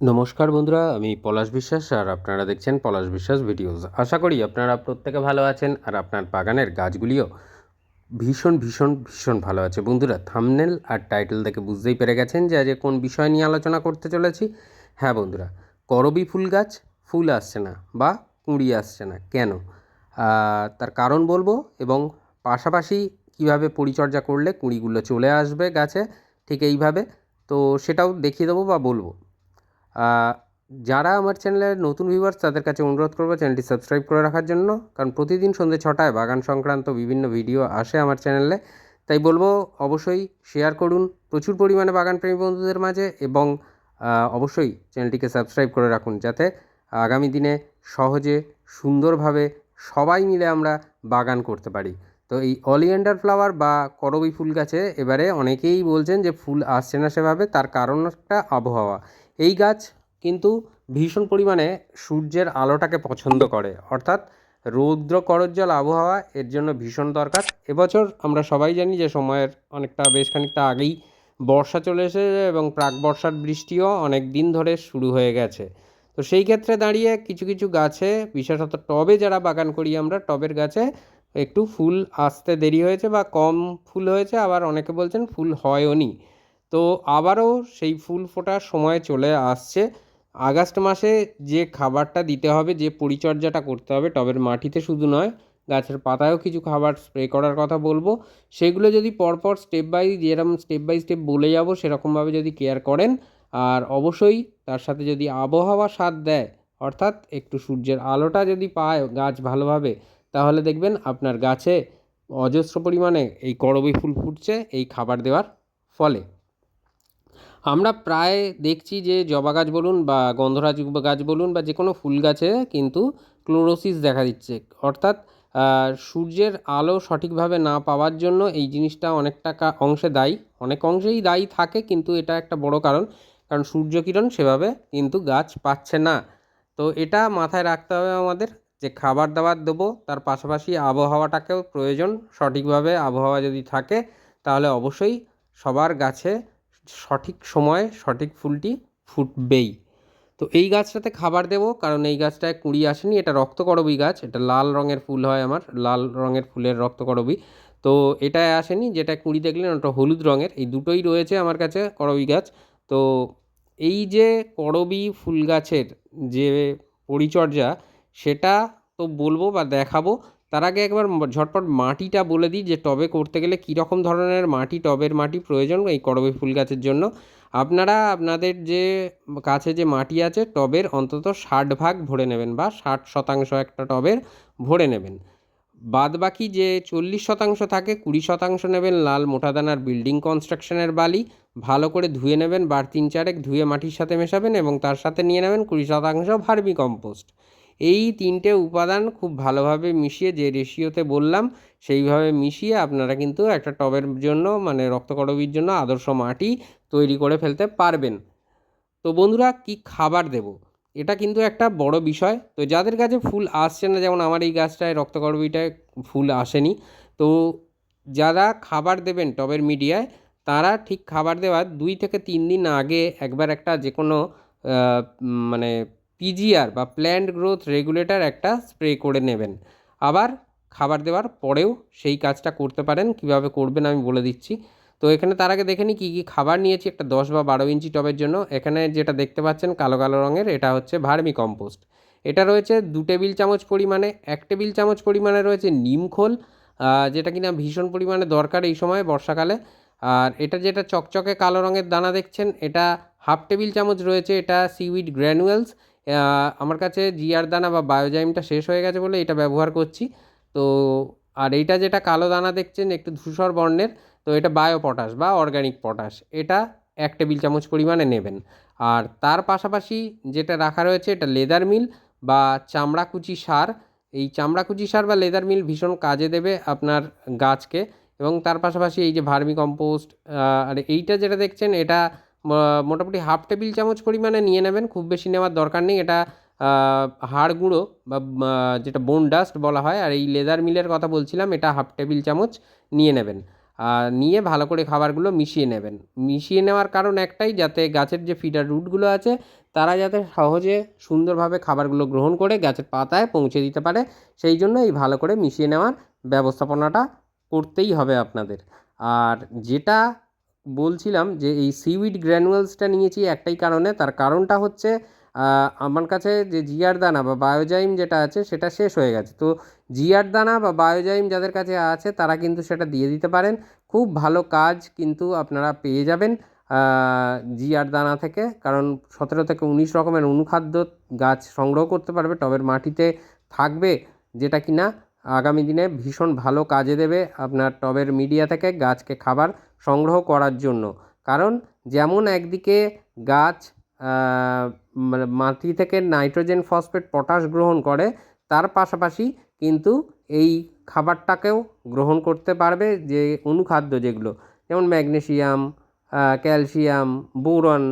নমস্কার বন্ধুরা, আমি পলাশ বিশ্বাস আর আপনারা দেখছেন পলাশ বিশ্বাস ভিডিওস। আশা করি আপনারা প্রত্যেকে ভালো আছেন আর আপনার বাগানের গাছগুলিও ভীষণ ভীষণ ভীষণ ভালো আছে। বন্ধুরা থামনেল আর টাইটেল দেখে বুঝতেই পেরে গেছেন যে আজ কোন বিষয় নিয়ে আলোচনা করতে চলেছি। হ্যাঁ বন্ধুরা, করবি ফুল গাছ, ফুল আসছে না বা কুঁড়ি আসছে না, কেন? তার কারণ বলব এবং পাশাপাশি কীভাবে পরিচর্যা করলে কুঁড়িগুলো চলে আসবে গাছে, ঠিক এইভাবে। তো সেটাও দেখিয়ে দেবো বা বলব। যারা আমার চ্যানেলের নতুন ভিউয়ার্স তাদের কাছে অনুরোধ করব চ্যানেলটি সাবস্ক্রাইব করে রাখার জন্য। কারণ প্রতিদিন সন্ধ্যে ছটায় বাগান সংক্রান্ত বিভিন্ন ভিডিও আসে আমার চ্যানেলে। তাই বলব, অবশ্যই শেয়ার করুন। প্রচুর পরিমাণে বাগান প্রেমী বন্ধুদের মাঝে এবং অবশ্যই চ্যানেলটিকে সাবস্ক্রাইব করে রাখুন যাতে আগামী দিনে সহজে, সুন্দরভাবে সবাই মিলে আমরা বাগান করতে পারি। তো এই অলিয়েন্ডার ফ্লাওয়ার বা করবি ফুল গাছে এবারে অনেকেই বলছেন যে ফুল আসছে না সেভাবে, তার কারণ একটা আবহাওয়া। এই গাছ ভীষণ পরিমাণে সূর্যের আলোটাকে পছন্দ করে। অর্থাৎ রৌদ্র করজ্জ্বল আবহাওয়া এর জন্য ভীষণ দরকার। এবছর আমরা সবাই জানি যে সময়ের অনেকটা বেশ খানিকটা আগেই বর্ষা চলে এসেছে এবং প্রাক বর্ষার বৃষ্টিও অনেক দিন ধরে শুরু হয়ে গেছে। তো সেই ক্ষেত্রে দাঁড়িয়ে কিছু কিছু গাছে, বিশেষত টবে যারা বাগান করি আমরা, টবের গাছে একটু ফুল আসতে দেরি হয়েছে বা কম ফুল হয়েছে, আবার অনেকে বলছেন ফুল হয়ওনি। তো আবারও সেই ফুল ফোটার সময় চলে আসছে। আগস্ট মাসে যে খাবারটা দিতে হবে, যে পরিচর্যাটা করতে হবে, টবের মাটিতে শুধু নয়, গাছের পাতায়ও কিছু খাবার স্প্রে করার কথা বলব। সেগুলো যদি পরপর স্টেপ বাই যেরকম স্টেপ বাই স্টেপ বলে যাব, সেরকমভাবে যদি কেয়ার করেন, আর অবশ্যই তার সাথে যদি আবহাওয়া সাথ দেয়, অর্থাৎ একটু সূর্যের আলোটা যদি পায় গাছ ভালোভাবে, তাহলে দেখবেন আপনার গাছে অজস্র পরিমাণে এই করবী ফুল ফুটছে, এই খাবার দেওয়ার ফলে। আমরা প্রায় দেখছি যে জবা গাছ বলুন বা গন্ধরাজ গাছ বলুন বা যে কোনো ফুল গাছে কিন্তু ক্লোরোসিস দেখা দিচ্ছে। অর্থাৎ সূর্যের আলো সঠিকভাবে না পাওয়ার জন্য এই জিনিসটা অনেকটা অংশে দায়ী। অনেক অংশেই দায়ী থাকে কিন্তু এটা একটা বড় কারণ। কারণ সূর্যকিরণ সেভাবে কিন্তু গাছ পাচ্ছে না। তো এটা মাথায় রাখতে হবে আমাদের যে খাবার দাবার দেবো, তার পাশাপাশি আবহাওয়াটাকেও প্রয়োজন। সঠিকভাবে আবহাওয়া যদি থাকে, তাহলে অবশ্যই সবার গাছে সঠিক সময়ে, সঠিক ফুলটি ফুটবেই। তো এই গাছটাতে খাবার দেবো, কারণ এই গাছটায় কুঁড়ি আসেনি, এটা রক্তকরবী গাছ, এটা লাল রঙের ফুল হয় আমার, লাল রঙের ফুলের রক্তকরবী। তো এটায় আসেনি, যেটা কুঁড়ি দেখলেন, ওটা হলুদ রঙের, এই দুটোই রয়েছে আমার কাছে করবী গাছ। তো এই যে করবী ফুল গাছের যে পরিচর্যা, সেটা তো বলব বা দেখাবো তার আগে একবার ঝটপট মাটিটা বলে দিই যে টবে করতে গেলে কীরকম ধরনের মাটি, টবের মাটি প্রয়োজন এই করবে ফুল গাছের জন্য। আপনারা আপনাদের যে কাছে যে মাটি আছে, টবের অন্তত ষাট ভাগ ভরে নেবেন বা ষাট শতাংশ একটা টবের ভরে নেবেন। বাদ বাকি যে চল্লিশ শতাংশ থাকে, কুড়ি শতাংশ নেবেন লাল মোটা দানার বিল্ডিং কনস্ট্রাকশনের বালি, ভালো করে ধুয়ে নেবেন, বার তিন চারেক ধুয়ে মাটির সাথে মেশাবেন এবং তার সাথে নিয়ে নেবেন কুড়ি শতাংশ ভার্মি কম্পোস্ট এই তিনটে উপাদান খুব ভালোভাবে মিশিয়ে যে রেশিওতে বললাম, সেইভাবে মিশিয়ে আপনারা কিন্তু একটা টবের জন্য মানে রক্তকরবীর জন্য আদর্শ মাটি তৈরি করে ফেলতে পারবেন। তো বন্ধুরা, কি খাবার দেব? এটা কিন্তু একটা বড় বিষয়। তো যাদের কাছে ফুল আসছে না, যেমন আমার এই গাছটায় রক্তকরবীটায় ফুল আসেনি, তো যারা খাবার দেবেন টবের মিডিয়ায়, তারা ঠিক খাবার দেওয়ার দুই থেকে তিন দিন আগে একবার একটা যে কোনো মানে পিজিআর বা প্ল্যান্ট গ্রোথ রেগুলেটর একটা স্প্রে করে নেবেন। আবার খাবার দেওয়ার পরেও সেই কাজটা করতে পারেন, কীভাবে করবেন আমি বলে দিচ্ছি। তো এখানে তার আগে দেখে নিই কী কী খাবার নিয়েছি, একটা দশ বা বারো ইঞ্চি টবের জন্য। এখানে যেটা দেখতে পাচ্ছেন কালো কালো রঙের, এটা হচ্ছে ভার্মি কম্পোস্ট। এটা রয়েছে দু টেবিল চামচ পরিমাণে, এক টেবিল চামচ পরিমাণে রয়েছে নিমখোল যেটা কিনা ভীষণ পরিমাণে দরকার এই সময় বর্ষাকালে। আর এটা যেটা চকচকে কালো রঙের দানা দেখছেন, এটা হাফ টেবিল চামচ রয়েছে, এটা সিউইড গ্র্যানুয়েলস আমার কাছে জিআর দানা বা বায়োজাইমটা শেষ হয়ে গেছে বলে এটা ব্যবহার করছি। তো, আর এইটা যেটা কালো দানা দেখছেন, একটু ধূসর বর্ণের, তো এটা বায়ো পটাশ বা অর্গানিক পটাশ। এটা এক টেবিল চামচ পরিমাণে নেবেন। আর তার পাশাপাশি যেটা রাখা রয়েছে এটা লেদার মিল বা চামড়াকুচি সার। এই চামড়াকুচি সার বা লেদার মিল ভীষণ কাজে দেবে আপনার গাছকে। এবং তার পাশাপাশি এই যে ভার্মি কম্পোস্ট আর এইটা যেটা দেখছেন, এটা মোটামুটি হাফ টেবিল চামচ পরিমাণে নিয়ে নেবেন, খুব বেশি নেওয়ার দরকার নেই। এটা হাড় গুঁড়ো বা যেটা বোন ডাস্ট বলা হয়, আর এই লেদার মিলের কথা বলছিলাম, এটা হাফ টেবিল চামচ নিয়ে নেবেন। আর নিয়ে ভালো করে খাবারগুলো মিশিয়ে নেবেন। মিশিয়ে নেওয়ার কারণ একটাই, যাতে গাছের যে ফিডার রুটগুলো আছে, তারা যাতে সহজে সুন্দরভাবে খাবারগুলো গ্রহণ করে গাছের পাতায় পৌঁছে দিতে পারে। সেই জন্য এই ভালো করে মিশিয়ে নেওয়ার ব্যবস্থাপনাটা করতেই হবে আপনাদের। আর যেটা বলছিলাম যে এই সিউইড গ্র্যানুয়ালসটা নিয়েছি একটাই কারণে। তার কারণটা হচ্ছে আমার কাছে যে জিয়ার দানা বা বায়োজাইম যেটা আছে, সেটা শেষ হয়ে গেছে। তো জিয়ার দানা বা বায়োজাইম যাদের কাছে আছে, তারা কিন্তু সেটা দিয়ে দিতে পারেন। খুব ভালো কাজ কিন্তু আপনারা পেয়ে যাবেন জিয়ার দানা থেকে। কারণ সতেরো থেকে উনিশ রকমের অনুখাদ্য গাছ সংগ্রহ করতে পারবে, টবের মাটিতে থাকবে, যেটা কিনা আগামী দিনে ভীষণ ভালো কাজে দেবে আপনার টবের মিডিয়া থেকে গাছকে খাবার সংগ্রহ করার জন্য। কারণ যেমন একদিকে গাছ মানে মাটি থেকে নাইট্রোজেন, ফসফেট, পটাশ গ্রহণ করে, তার পাশাপাশি কিন্তু এই খাবারটাকেও গ্রহণ করতে পারবে যে অনুখাদ্য যেগুলো, যেমন magnesium calcium, boron,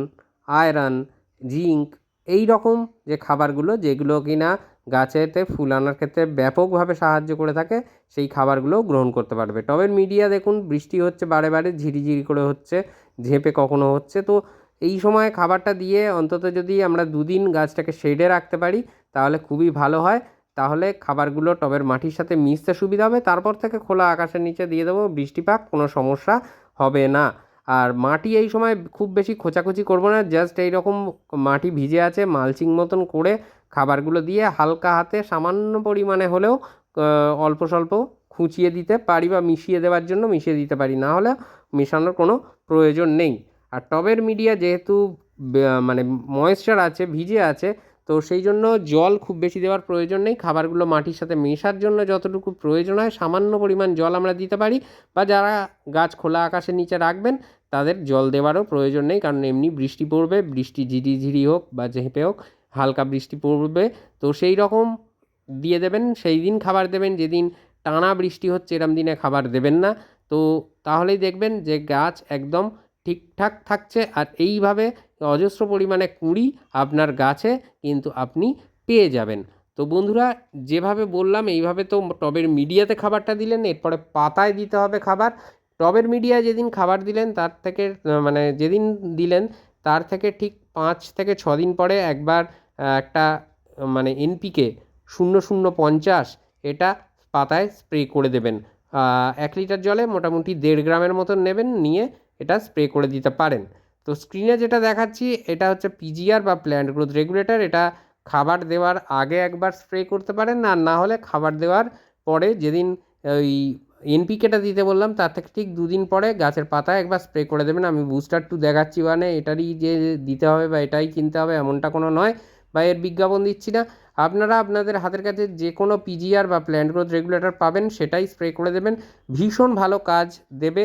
iron, zinc, এই রকম যে খাবারগুলো যেগুলো কিনা গাছেতে ফুল আনার ক্ষেত্রে ব্যাপকভাবে সাহায্য করে থাকে, সেই খাবারগুলো গ্রহণ করতে পারবে। টবের মিডিয়া দেখুন, বৃষ্টি হচ্ছে, বারে বারে ঝিরিঝিরি করে হচ্ছে, ঝেঁপে কখনো হচ্ছে। তো এই সময় খাবারটা দিয়ে অন্তত যদি আমরা দুদিন গাছটাকে শেডে রাখতে পারি, তাহলে খুবই ভালো হয়। তাহলে খাবারগুলো টবের মাটির সাথে মিশতে সুবিধা হবে। তারপর থেকে খোলা আকাশের নিচে দিয়ে দেবো, বৃষ্টিপাত, কোনো সমস্যা হবে না। আর মাটি এই সময় খুব বেশি খোঁচাখুচি করব না জাস্ট এই রকম মাটি ভিজে আছে মালচিং মতন করে খাবারগুলো দিয়ে হালকা হাতে সামান্য পরিমাণে হলেও অল্প স্বল্প খুঁচিয়ে দিতে পারি বা মিশিয়ে দেওয়ার জন্য মিশিয়ে দিতে পারি, না হলে মেশানোর কোনো প্রয়োজন নেই। আর টবের মিডিয়া যেহেতু মানে ময়েশ্চার আছে, ভিজে আছে তো সেই জন্য জল খুব বেশি দেওয়ার প্রয়োজন নেই। খাবারগুলো মাটির সাথে মেশার জন্য যতটুকু প্রয়োজন হয় সামান্য পরিমাণ জল আমরা দিতে পারি বা যারা গাছ খোলা আকাশের নিচে রাখবেন তাদের জল দেওয়ারও প্রয়োজন নেই কারণ এমনি বৃষ্টি পড়বে, বৃষ্টি ঝিরিঝিরি হোক বা ঝেঁপে হোক হালকা বৃষ্টি পড়বে। তো সেই রকম দিয়ে দেবেন, সেই দিন খাবার দেবেন, যেদিন টানা বৃষ্টি হচ্ছে এরম দিনে খাবার দেবেন না। তো তাহলেই দেখবেন যে গাছ একদম ঠিকঠাক থাকছে আর এইভাবে অজস্র পরিমাণে কুঁড়ি আপনার গাছে কিন্তু আপনি পেয়ে যাবেন। তো বন্ধুরা, যেভাবে বললাম, এইভাবে তো টবের মিডিয়াতে খাবারটা দিলেন, এরপরে পাতায় দিতে হবে খাবার। টবের মিডিয়া যেদিন খাবার দিলেন, তার থেকে মানে যেদিন দিলেন, তার থেকে ঠিক পাঁচ থেকে ছ দিন পরে একবার একটা মানে এনপিকে শূন্য শূন্য পঞ্চাশ এটা পাতায় স্প্রে করে দেবেন। এক লিটার জলে মোটামুটি দেড় গ্রামের মতন নেবেন, নিয়ে এটা স্প্রে করে দিতে পারেন। তো স্ক্রিনে যেটা দেখাচ্ছি, এটা হচ্ছে পিজিআর বা প্ল্যান্ট গ্রোথ রেগুলেটর এটা খাবার দেওয়ার আগে একবার স্প্রে করতে পারেন আর না হলে খাবার দেওয়ার পরে যেদিন ওই এনপিকেটা দিতে বললাম, তার থেকে ঠিক দুদিন পরে গাছের পাতায় একবার স্প্রে করে দেবেন। আমি বুস্টার টু দেখাচ্ছি মানে এটারই যে দিতে হবে বা এটাই কিনতে হবে এমনটা কোনো নয় বা এর বিজ্ঞাপন দিচ্ছি না। আপনারা আপনাদের হাতের কাছে যে কোনো পিজিআর বা প্ল্যান্ট গ্রোথ রেগুলেটর পাবেন, সেটাই স্প্রে করে দেবেন। ভীষণ ভালো কাজ দেবে।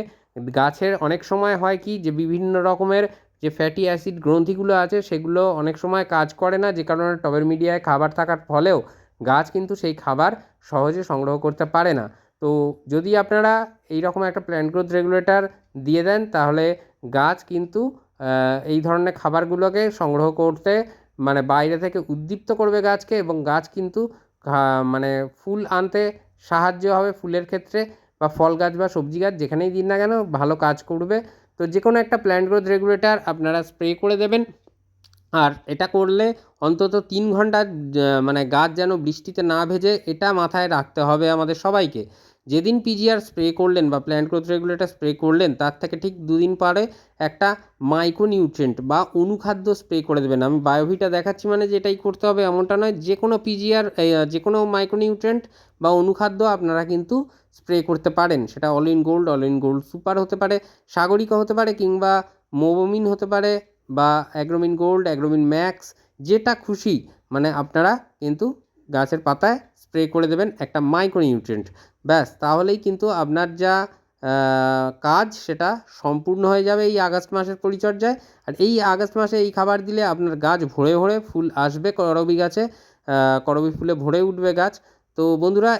গাছের অনেক সময় হয় কি যে বিভিন্ন রকমের যে ফ্যাটি অ্যাসিড গ্রন্থিগুলো আছে, সেগুলো অনেক সময় কাজ করে না, যে কারণে টবের মিডিয়ায় খাবার থাকার ফলেও গাছ কিন্তু সেই খাবার সহজে সংগ্রহ করতে পারে না। তো যদি আপনারা এই রকম একটা প্ল্যান্ট গ্রোথ রেগুলেটর দিয়ে দেন, তাহলে গাছ কিন্তু এই ধরনের খাবারগুলোকে সংগ্রহ করতে মানে বাইরে থেকে উদ্দীপ্ত করবে গাছকে এবং গাছ কিন্তু মানে ফুল আনতে সাহায্য হবে ফুলের ক্ষেত্রে। বা ফল গাছ বা সবজি গাছ যেখানেই দিন না কেন ভালো কাজ করবে। তো যে কোনো একটা প্ল্যান্ট গ্রোথ রেগুলেটর আপনারা স্প্রে করে দেবেন। আর এটা করলে অন্তত তিন ঘণ্টা মানে গাছ যেন বৃষ্টিতে না ভেজে এটা মাথায় রাখতে হবে আমাদের সবাইকে। যেদিন পিজিআর স্প্রে করলেন বা প্ল্যান্ট গ্রোথ রেগুলেটর স্প্রে করলেন, তার থেকে ঠিক দুদিন পরে একটা মাইক্রোনিউট্রেন্ট বা অনুখাদ্য স্প্রে করে দেবেন। আমি বায়োভিটা দেখাচ্ছি মানে যে এটাই করতে হবে এমনটা নয়, যে কোনো পিজিআর যে কোনো মাইক্রোনিউট্রেন্ট বা অনুখাদ্য আপনারা কিন্তু স্প্রে করতে পারেন। সেটা all in gold all in gold super হতে পারে, সাগরিকা হতে পারে কিংবা মোবোমিন হতে পারে বা অ্যাগ্রোমিন গোল্ড অ্যাগ্রোমিন ম্যাক্স যেটা খুশি মানে আপনারা কিন্তু গাছের পাতায় স্প্রে করে দেবেন একটা মাইক্রো নিউট্রিয়েন্ট ব্যাস, তাহলেই কিন্তু আপনার যা কাজ সেটা সম্পূর্ণ হয়ে যাবে এই আগস্ট মাসের পরিচর্যায়। আর এই আগস্ট মাসে এই খাবার দিলে আপনার গাছ ভরে ভরে ফুল আসবে করবি গাছে করবি ফুলে ভরে উঠবে গাছ। তো বন্ধুরা,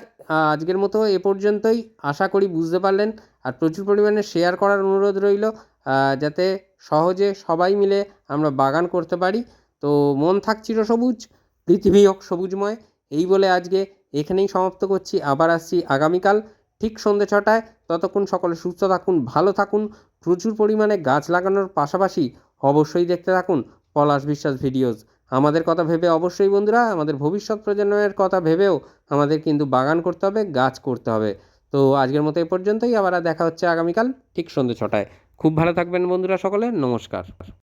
আজকের মতো এ পর্যন্তই। আশা করি বুঝতে পারলেন আর প্রচুর পরিমাণে শেয়ার করার অনুরোধ রইল যাতে সহজে সবাই মিলে আমরা বাগান করতে পারি। তো মন থাক চিরসবুজ পৃথিবী হোক সবুজময়। এই বলে আজকে এখানেই সমাপ্ত করছি। আবার আসছি আগামীকাল ঠিক সন্ধ্যে ছটায়। ততক্ষণ সকলে সুস্থ থাকুন, ভালো থাকুন। প্রচুর পরিমাণে গাছ লাগানোর পাশাপাশি অবশ্যই দেখতে থাকুন পলাশ বিশ্বাস ভিডিওস। আমাদের কথা ভেবে অবশ্যই বন্ধুরা, আমাদের ভবিষ্যৎ প্রজন্মের কথা ভেবেও আমাদের কিন্তু বাগান করতে হবে, গাছ করতে হবে। তো আজকের মতো এ পর্যন্তই। আবার দেখা হচ্ছে আগামীকাল ঠিক সন্ধ্যে ছটায়। খুব ভালো থাকবেন বন্ধুরা সকলে। নমস্কার।